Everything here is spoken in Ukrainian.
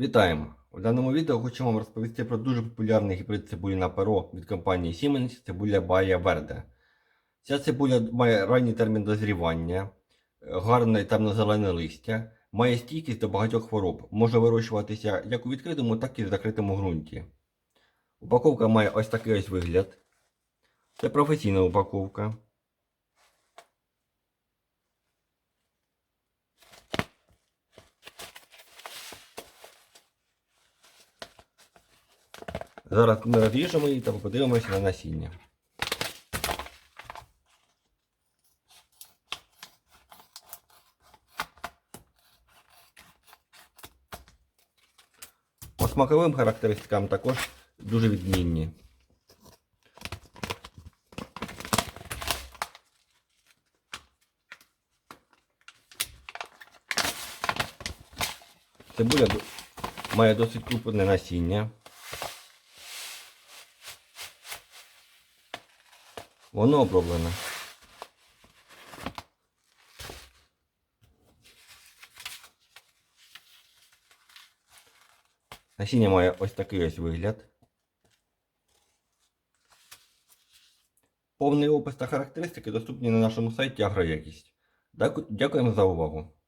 Вітаємо! У даному відео хочу вам розповісти про дуже популярний гібрид цибулі на перо від компанії Siemens цибуля Baia Verde. Ця цибуля має ранній термін дозрівання, е, гарне темно-зелене листя, має стійкість до багатьох хвороб, може вирощуватися як у відкритому, так і в закритому ґрунті. Упаковка має ось такий ось вигляд. Це професійна упаковка. Зараз ми розріжемо її та подивимося на насіння. По смаковим характеристикам також дуже відмінні. Цибуля має досить крупне насіння. Воно оброблене. Насіння має ось такий ось вигляд. Повний опис та характеристики доступні на нашому сайті Агроякість. Дякуємо за увагу.